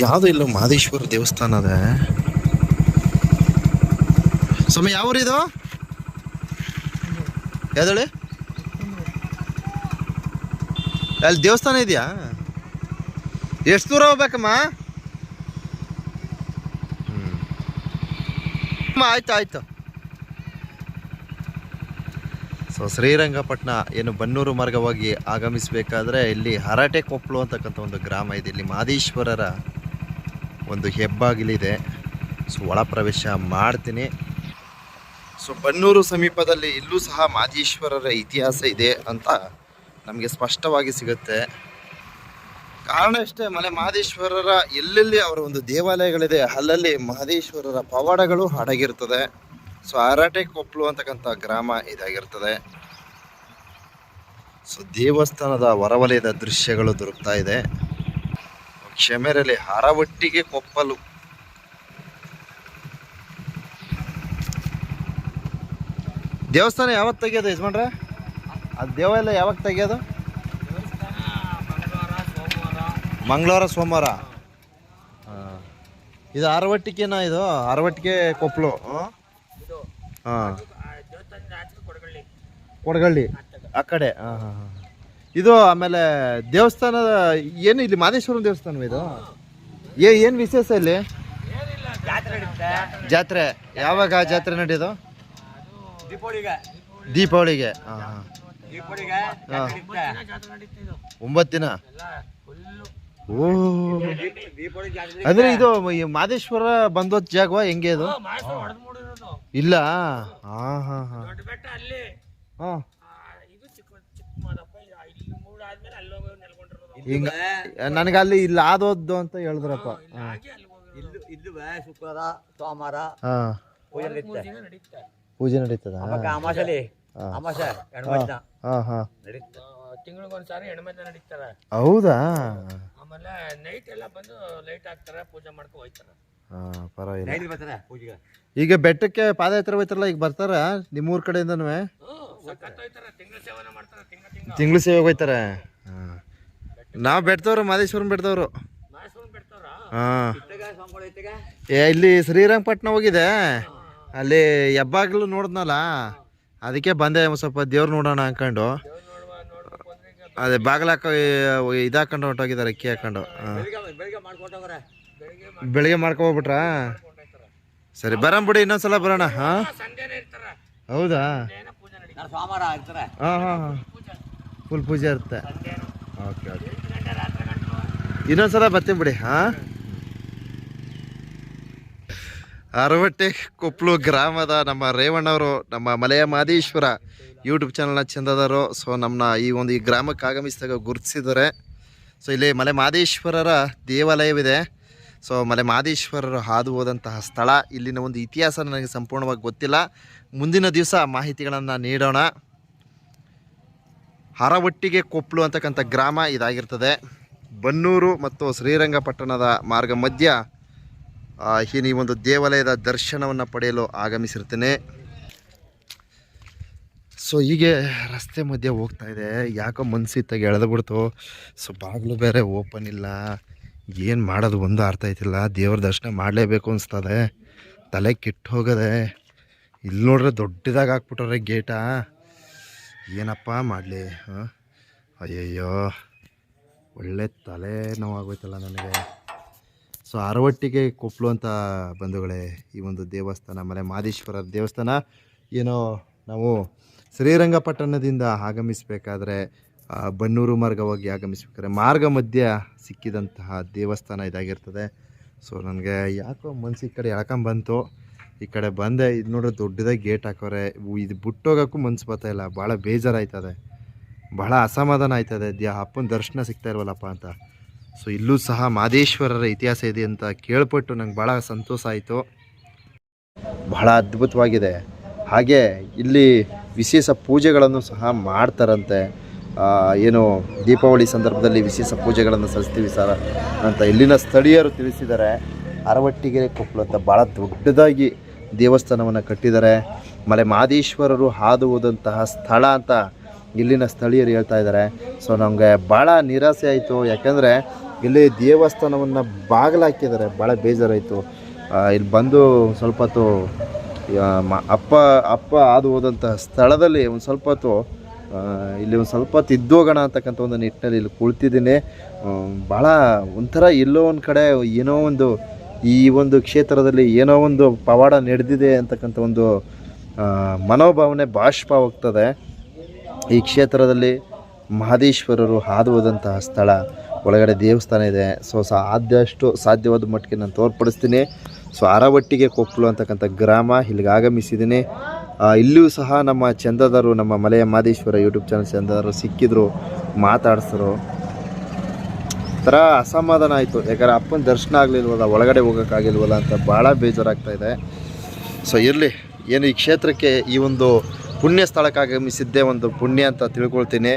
ಯಾವುದೋ ಇಲ್ಲ ಮಹದೇಶ್ವರ ದೇವಸ್ಥಾನ ಅದ? ಸ್ವಾಮಿ, ಯಾವ ಊರಿದು? ಯಾವ್ದೇಳಿ? ಅಲ್ಲಿ ದೇವಸ್ಥಾನ ಇದೆಯಾ? ಎಷ್ಟು ದೂರ ಹೋಗ್ಬೇಕಮ್ಮ. ಆಯ್ತು ಆಯ್ತು. ಸೊ ಶ್ರೀರಂಗಪಟ್ಟಣ ಏನು ಬನ್ನೂರು ಮಾರ್ಗವಾಗಿ ಆಗಮಿಸಬೇಕಾದ್ರೆ ಇಲ್ಲಿ ಹರಟೆ ಕೊಪ್ಪಳು ಅಂತಕ್ಕಂಥ ಒಂದು ಗ್ರಾಮ ಇದೆ. ಇಲ್ಲಿ ಮಾದೇಶ್ವರರ ಒಂದು ಹೆಬ್ಬಾಗಿಲಿದೆ. ಸೊ ಒಳ ಪ್ರವೇಶ ಮಾಡ್ತೀನಿ. ಸೊ ಬನ್ನೂರು ಸಮೀಪದಲ್ಲಿ ಇಲ್ಲೂ ಸಹ ಮಾದೇಶ್ವರರ ಇತಿಹಾಸ ಇದೆ ಅಂತ ನಮಗೆ ಸ್ಪಷ್ಟವಾಗಿ ಸಿಗುತ್ತೆ. ಕಾರಣ ಅಷ್ಟೇ ಮಲೆ ಮಹದೇಶ್ವರರ ಎಲ್ಲೆಲ್ಲಿ ಅವರ ಒಂದು ದೇವಾಲಯಗಳಿದೆ, ಅಲ್ಲಲ್ಲಿ ಮಹದೇಶ್ವರರ ಪವಾಡಗಳು ಅಡಗಿರ್ತದೆ ಸೊ ಅರಾಟೆ ಕೊಪ್ಪಲು ಅಂತಕ್ಕಂಥ ಗ್ರಾಮ ಇದಾಗಿರ್ತದೆ. ಸೊ ದೇವಸ್ಥಾನದ ಹೊರವಲಯದ ದೃಶ್ಯಗಳು ದೊರಕ್ತಾ ಇದೆ. ಕ್ಷಮೆರಲ್ಲಿ ಹರವಟ್ಟಿಗೆ ಕೊಪ್ಪಲು. ದೇವಸ್ಥಾನ ಯಾವತ್ತು ತೆಗಿಯೋದು ಆ ಅದು ಎಲ್ಲ ಯಾವಾಗ ತೆಗಿಯೋದು? ಮಂಗಳವಾರ ಸೋಮವಾರ. ಹಾಂ ಇದು ಅರವಟ್ಟಿಗೆನಾ ಇದು? ಅರವಟ್ಟಿಗೆ ಕೊಪ್ಪಲು. ಹಾಂ ಕೊಡಗಳ್ಳಿ. ಆ ಕಡೆ. ಹಾಂ ಹಾಂ ಹಾಂ. ಇದು ಆಮೇಲೆ ದೇವಸ್ಥಾನ, ಏನು ಇಲ್ಲಿ ಮಾದೇಶ್ವರನ ದೇವಸ್ಥಾನ ಇದು? ಏ, ಏನು ವಿಶೇಷ ಇಲ್ಲಿ? ಜಾತ್ರೆ. ಯಾವಾಗ ಜಾತ್ರೆ ನಡೆಯೋದು? ದೀಪಾವಳಿಗೆ. ಹಾಂ ಒಂಬತ್ತು ದಿನ ಓ. ಅಂದ್ರೆ ಇದು ಮಾದೇಶ್ವರ ಬಂದೋದ್ ಜಾಗವಾ? ಹೆಂಗೆ ಇದು? ಇಲ್ಲ. ಹಾ ಹಾ. ಹಾ. ಹಿಂಗ ನನಗೆ ಅಲ್ಲಿ ಇಲ್ಲಿ ಆದೋದ್ದು ಅಂತ ಹೇಳಿದ್ರಪ್ಪ. ಇಲ್ಲು ಶುಕ್ರವಾರ ಸೋಮವಾರ ಹಾ. ಪೂಜೆ ಪೂಜೆ ನಡೀತದ? ಅವಾಗ ಅಮಾಸಲಿ ಹಾ. ಅಮಾಸೆ ಹೆಣ್ಮಕ್ಳ ಹಾ ಹಾ. ನಡೀತೆ ತಿಂಗಳಿಗೊಂದ್ಸಾರಿ ಹೆಣ್ಮದ್ನ ನಡೀತಾರೆ. ಹೌದಾ? ಆಮೇಲೆ ನೈಟ್ ಎಲ್ಲ ಬಂದು ಲೈಟ್ ಹಾಕ್ತಾರೆ ಪೂಜೆ ಮಾಡ್ಕೊ ಹೋಯ್ತಾರೆ. ಹಾ ಪರವಾಗಿಲ್ಲ. ನೈಟ್ ಬರ್ತಾರೆ ಪೂಜೆಗೆ? ಈಗ ಬೆಟ್ಟಕ್ಕೆ ಪಾದಯಾತ್ರೆ ಹೋಯ್ತಾರಲ್ಲ ಈಗ ಬರ್ತಾರ? ನಿಮ್ಮೂರ್ ಕಡೆಯಿಂದನೂ? ತಿಂಗಳ ಸೇವೆ ಮಾಡ್ತಾರೆ ತಿಂಗ ತಿಂಗ ತಿಂಗಳು ಸೇವೆಗೆ ಹೋಯ್ತಾರೆ ನಾವು ಬೆಡ್ತವ್ರು ಮಾದೇಶ್ವರನ ಬೆಡ್ತವ್ರು ಹಾಂ. ಏ ಇಲ್ಲಿ ಶ್ರೀರಂಗಪಟ್ಟಣ ಹೋಗಿದೆ. ಅಲ್ಲಿ ಹೆಬ್ಬಾಗ್ಲು ನೋಡಿದ್ನಲ್ಲ ಅದಕ್ಕೆ ಬಂದೆ ಒಂದ್ ಸ್ವಲ್ಪ ದೇವ್ರು ನೋಡೋಣ ಅನ್ಕೊಂಡು. ಅದೇ ಬಾಗ್ಲಾಕ ಇದಾಕೊಂಡು ಹೊಂಟೋಗಿದ್ದಾರೆ ಅಕ್ಕಿ ಹಾಕೊಂಡು. ಹಾಂ. ಬೆಳಿಗ್ಗೆ ಮಾಡ್ಕೋಬಿಟ್ರ ಮಾಡ್ಕೊಬಿಟ್ರಾ ಸರಿ ಬರೋಣ ಬಿಡಿ ಇನ್ನೊಂದ್ಸಲ ಬರೋಣ. ಹಾಂ. ಸಂಜೆನೇ ಇರ್ತಾರೆ. ಹೌದಾ? ಹಾಂ ಹಾಂ ಹಾಂ. ಫುಲ್ ಪೂಜೆ ಇರುತ್ತೆ. ಓಕೆ ಓಕೆ ಇನ್ನೊಂದ್ಸಲ ಬರ್ತೀನಿ ಬಿಡಿ, ಹಾಂ? ಅರವಟ್ಟೆ ಕೊಪ್ಪಳು ಗ್ರಾಮದ ನಮ್ಮ ರೇವಣ್ಣವರು ನಮ್ಮ ಮಲೆಯ ಮಾದೇಶ್ವರ ಯೂಟ್ಯೂಬ್ ಚಾನಲ್ನ ಚಂದದರು ಸೊ ನಮ್ಮನ್ನ ಈ ಒಂದು ಈ ಗ್ರಾಮಕ್ಕೆ ಆಗಮಿಸಿದಾಗ ಗುರುತಿಸಿದ್ದಾರೆ. ಸೊ ಇಲ್ಲಿ ಮಲೆ ಮಾದೇಶ್ವರರ ದೇವಾಲಯವಿದೆ. ಸೊ ಮಲೆ ಮಾದೇಶ್ವರರು ಹಾದು ಹೋದಂತಹ ಸ್ಥಳ, ಇಲ್ಲಿನ ಒಂದು ಇತಿಹಾಸ ನನಗೆ ಸಂಪೂರ್ಣವಾಗಿ ಗೊತ್ತಿಲ್ಲ. ಮುಂದಿನ ದಿವಸ ಮಾಹಿತಿಗಳನ್ನು ನೀಡೋಣ. ಹರವಟ್ಟಿಗೆ ಕೊಪ್ಪಲು ಅಂತಕ್ಕಂಥ ಗ್ರಾಮ ಇದಾಗಿರ್ತದೆ. ಬನ್ನೂರು ಮತ್ತು ಶ್ರೀರಂಗಪಟ್ಟಣದ ಮಾರ್ಗ ಮಧ್ಯ ಈ ಒಂದು ದೇವಾಲಯದ ದರ್ಶನವನ್ನು ಪಡೆಯಲು ಆಗಮಿಸಿರ್ತೇನೆ. ಸೊ ಹೀಗೆ ರಸ್ತೆ ಮಧ್ಯೆ ಹೋಗ್ತಾ ಇದೆ. ಯಾಕೋ ಎಳೆದು ಬಿಡ್ತು. ಸೊ ಬಾಗಿಲು ಬೇರೆ ಓಪನ್ ಇಲ್ಲ. ಏನು ಮಾಡೋದು ಒಂದು ಅರ್ಥ ಆಯ್ತಿಲ್ಲ. ದೇವ್ರ ದರ್ಶನ ಮಾಡಲೇಬೇಕು ಅನಿಸ್ತದೆ. ತಲೆ ಕೆಟ್ಟು ಹೋಗದೆ. ಇಲ್ಲಿ ನೋಡ್ರೆ ದೊಡ್ಡದಾಗಿ ಹಾಕ್ಬಿಟ್ರೆ ಗೇಟಾ. ಏನಪ್ಪ ಮಾಡಲಿ ಅಯ್ಯಯ್ಯೋ. ಒಳ್ಳೆ ತಲೆ ನೋವಾಗೋಯ್ತಲ್ಲ ನನಗೆ. ಸೊ ಅರವಟ್ಟಿಗೆ ಕೊಪ್ಪಲು ಅಂತ ಬಂಧುಗಳೇ, ಈ ಒಂದು ದೇವಸ್ಥಾನ, ಮನೆ ಮಾದೇಶ್ವರ ದೇವಸ್ಥಾನ, ಏನೋ ನಾವು ಶ್ರೀರಂಗಪಟ್ಟಣದಿಂದ ಆಗಮಿಸಬೇಕಾದ್ರೆ ಬನ್ನೂರು ಮಾರ್ಗವಾಗಿ ಆಗಮಿಸ್ಬೇಕಾದ್ರೆ ಮಾರ್ಗ ಮಧ್ಯ ಸಿಕ್ಕಿದಂತಹ ದೇವಸ್ಥಾನ ಇದಾಗಿರ್ತದೆ. ಸೊ ನನಗೆ ಯಾಕೋ ಮನ್ಸಿಗೆ ಕಡೆ ಎಳ್ಕೊಂಬಂತು ಈ ಕಡೆ ಬಂದೆ, ಇದು ನೋಡ್ರೆ ದೊಡ್ಡದಾಗಿ ಗೇಟ್ ಹಾಕೋರೆ. ಇದು ಬಿಟ್ಟೋಗೋಕ್ಕೂ ಮನ್ಸು ಬರ್ತಾ ಇಲ್ಲ. ಭಾಳ ಬೇಜಾರಾಯ್ತದೆ. ಬಹಳ ಅಸಮಾಧಾನ ಆಯ್ತದೆ. ದ್ಯಾ, ಅಪ್ಪನ ದರ್ಶನ ಸಿಗ್ತಾ ಇಲ್ವಲ್ಲಪ್ಪ ಅಂತ. ಸೊ ಇಲ್ಲೂ ಸಹ ಮಾದೇಶ್ವರರ ಇತಿಹಾಸ ಇದೆ ಅಂತ ಕೇಳ್ಪಟ್ಟು ನಂಗೆ ಭಾಳ ಸಂತೋಷ ಆಯಿತು. ಬಹಳ ಅದ್ಭುತವಾಗಿದೆ. ಹಾಗೆ ಇಲ್ಲಿ ವಿಶೇಷ ಪೂಜೆಗಳನ್ನು ಸಹ ಮಾಡ್ತಾರಂತೆ. ಏನು ದೀಪಾವಳಿ ಸಂದರ್ಭದಲ್ಲಿ ವಿಶೇಷ ಪೂಜೆಗಳನ್ನು ಸಲ್ಲಿಸ್ತೀವಿ ಸರ್ ಅಂತ ಇಲ್ಲಿನ ಸ್ಥಳೀಯರು ತಿಳಿಸಿದ್ದಾರೆ. ಅರವಟ್ಟಿಗೆರೆ ಕೊಪ್ಪಳು ಅಂತ ಭಾಳ ದೊಡ್ಡದಾಗಿ ದೇವಸ್ಥಾನವನ್ನು ಕಟ್ಟಿದ್ದಾರೆ. ಮಲೆ ಮಾದೇಶ್ವರರು ಹಾದು ಹೋದಂತಹ ಸ್ಥಳ ಅಂತ ಇಲ್ಲಿನ ಸ್ಥಳೀಯರು ಹೇಳ್ತಾ ಇದ್ದಾರೆ. ಸೊ ನಮಗೆ ಭಾಳ ನಿರಾಸೆ ಆಯಿತು. ಯಾಕೆಂದರೆ ಇಲ್ಲಿ ದೇವಸ್ಥಾನವನ್ನು ಬಾಗಿಲಾಕಿದ್ದಾರೆ. ಭಾಳ ಬೇಜಾರಾಯಿತು. ಇಲ್ಲಿ ಬಂದು ಸ್ವಲ್ಪ ಹೊತ್ತು ಅಪ್ಪ ಅಪ್ಪ ಹಾದು ಹೋದಂತಹ ಸ್ಥಳದಲ್ಲಿ ಒಂದು ಸ್ವಲ್ಪ ಹೊತ್ತು ಇಲ್ಲಿ ಒಂದು ಸ್ವಲ್ಪ ತಿದ್ದೋಗೋಣ ಅಂತಕ್ಕಂಥ ಒಂದು ನಿಟ್ಟಿನಲ್ಲಿ ಇಲ್ಲಿ ಕುಳಿತಿದ್ದೀನಿ. ಭಾಳ ಒಂಥರ ಎಲ್ಲೋ ಒಂದು ಕಡೆ ಏನೋ ಒಂದು ಈ ಒಂದು ಕ್ಷೇತ್ರದಲ್ಲಿ ಏನೋ ಒಂದು ಪವಾಡ ನಡೆದಿದೆ ಅಂತಕ್ಕಂಥ ಒಂದು ಮನೋಭಾವನೆ ಬಾಷ್ಪ ಹೋಗ್ತದೆ. ಈ ಕ್ಷೇತ್ರದಲ್ಲಿ ಮಹದೇಶ್ವರರು ಹಾದು ಹೋದಂತಹ ಸ್ಥಳ, ಒಳಗಡೆ ದೇವಸ್ಥಾನ ಇದೆ. ಸೊ ಸಾಧ್ಯಷ್ಟು ಸಾಧ್ಯವಾದ ಮಟ್ಟಿಗೆ ನಾನು ತೋರ್ಪಡಿಸ್ತೀನಿ. ಸೊ ಅರವಟ್ಟಿಗೆ ಕೊಪ್ಪಲು ಅಂತಕ್ಕಂಥ ಗ್ರಾಮ ಇಲ್ಲಿಗೆ ಆಗಮಿಸಿದ್ದೀನಿ. ಇಲ್ಲಿಯೂ ಸಹ ನಮ್ಮ ಚಂದದರು, ನಮ್ಮ ಮಲೆಯ ಮಾದೇಶ್ವರ ಯೂಟ್ಯೂಬ್ ಚಾನಲ್ ಚಂದದರು ಸಿಕ್ಕಿದ್ರು ಮಾತಾಡ್ಸರು ಒಂಥರ ಅಸಮಾಧಾನ ಆಯಿತು. ಯಾಕಂದರೆ ಅಪ್ಪನ ದರ್ಶನ ಆಗಲಿಲ್ವಲ್ಲ, ಒಳಗಡೆ ಹೋಗೋಕ್ಕಾಗಿಲ್ವಲ್ಲ ಅಂತ ಭಾಳ ಬೇಜಾರಾಗ್ತಾ ಇದೆ. ಸೊ ಇರಲಿ. ಏನು ಈ ಕ್ಷೇತ್ರಕ್ಕೆ ಈ ಒಂದು ಪುಣ್ಯ ಸ್ಥಳಕ್ಕೆ ಆಗಮಿಸಿದ್ದೇ ಒಂದು ಪುಣ್ಯ ಅಂತ ತಿಳ್ಕೊಳ್ತೀನಿ.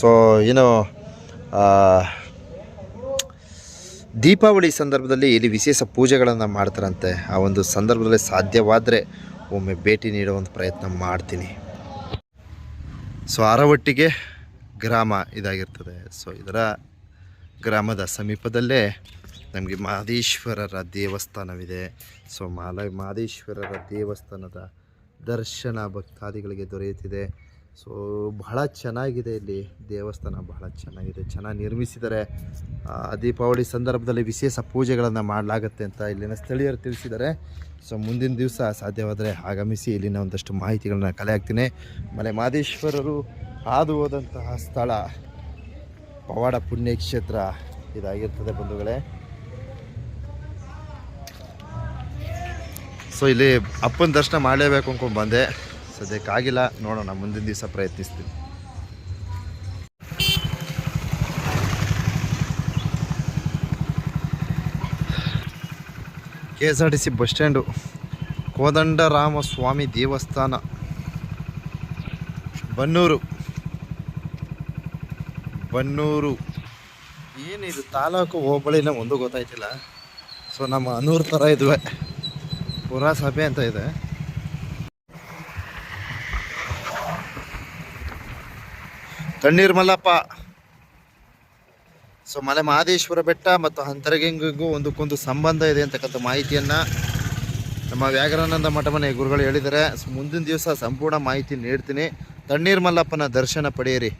ಸೊ ಏನು ದೀಪಾವಳಿ ಸಂದರ್ಭದಲ್ಲಿ ಇಲ್ಲಿ ವಿಶೇಷ ಪೂಜೆಗಳನ್ನು ಮಾಡ್ತಾರಂತೆ. ಆ ಒಂದು ಸಂದರ್ಭದಲ್ಲಿ ಸಾಧ್ಯವಾದರೆ ಒಮ್ಮೆ ಭೇಟಿ ನೀಡುವಂಥ ಪ್ರಯತ್ನ ಮಾಡ್ತೀನಿ. ಸೊ ಅರವಟ್ಟಿಗೆ ಗ್ರಾಮ ಇದಾಗಿರ್ತದೆ. ಸೊ ಇದರ ಗ್ರಾಮದ ಸಮೀಪದಲ್ಲೇ ನಮಗೆ ಮಹದೇಶ್ವರರ ದೇವಸ್ಥಾನವಿದೆ. ಸೊ ಮಾಲ ಮಹದೇಶ್ವರರ ದೇವಸ್ಥಾನದ ದರ್ಶನ ಭಕ್ತಾದಿಗಳಿಗೆ ದೊರೆಯುತ್ತಿದೆ. ಸೊ ಬಹಳ ಚೆನ್ನಾಗಿದೆ ಇಲ್ಲಿ. ದೇವಸ್ಥಾನ ಬಹಳ ಚೆನ್ನಾಗಿದೆ. ಚೆನ್ನಾಗಿ ನಿರ್ಮಿಸಿದ್ದಾರೆ. ದೀಪಾವಳಿ ಸಂದರ್ಭದಲ್ಲಿ ವಿಶೇಷ ಪೂಜೆಗಳನ್ನು ಮಾಡಲಾಗುತ್ತೆ ಅಂತ ಇಲ್ಲಿನ ಸ್ಥಳೀಯರು ತಿಳಿಸಿದ್ದಾರೆ. ಸೊ ಮುಂದಿನ ದಿವಸ ಸಾಧ್ಯವಾದರೆ ಆಗಮಿಸಿ ಇಲ್ಲಿನ ಒಂದಷ್ಟು ಮಾಹಿತಿಗಳನ್ನು ಕಲೆ ಹಾಕ್ತೀನಿ. ಮಲೆ ಮಾದೇಶ್ವರರು ಹಾದು ಹೋದಂತಹ ಸ್ಥಳ ಪವಾಡ ಪುಣ್ಯಕ್ಷೇತ್ರ ಇದಾಗಿರ್ತದೆ ಬಂಧುಗಳೇ. ಸೊ ಇಲ್ಲಿ ಅಪ್ಪನ ದರ್ಶನ ಮಾಡಲೇಬೇಕು ಅಂದ್ಕೊಂಡು ಬಂದೆ. ಸದ್ಯಕ್ಕಾಗಿಲ್ಲ ನೋಡೋಣ, ಮುಂದಿನ ದಿವಸ ಪ್ರಯತ್ನಿಸ್ತೀನಿ. K S R T C bus stand, Kodandaramaswamy ದೇವಸ್ಥಾನ, ಬನ್ನೂರು. ಬನ್ನೂರು. ಏನಿದು ತಾಲೂಕು ಹೋಬಳಿನ ಒಂದು ಗೊತ್ತಾಯ್ತಿಲ್ಲ. ಸೊ, ನಮ್ಮ ಅನೂರು ಥರ ಇದುವೆ. ಪುರಸಭೆ ಅಂತ ಇದೆ. ತಣ್ಣೀರ್ ಮಲ್ಲಪ್ಪ. ಸೊ ಮಲೆ ಮಹದೇಶ್ವರ ಬೆಟ್ಟ ಮತ್ತು ಅಂತರಗಂಗೆಗೂ ಒಂದಕ್ಕೊಂದು ಸಂಬಂಧ ಇದೆ ಅಂತಕ್ಕಂಥ ಮಾಹಿತಿಯನ್ನು ನಮ್ಮ ವ್ಯಾಘ್ರಾನಂದ ಮಠ ಮನೆ ಗುರುಗಳು ಹೇಳಿದ್ದಾರೆ. ಸೊ ಮುಂದಿನ ದಿವಸ ಸಂಪೂರ್ಣ ಮಾಹಿತಿ ನೀಡ್ತೀನಿ. ತಣ್ಣೀರ್ ಮಲ್ಲಪ್ಪನ ದರ್ಶನ ಪಡೆಯಿರಿ.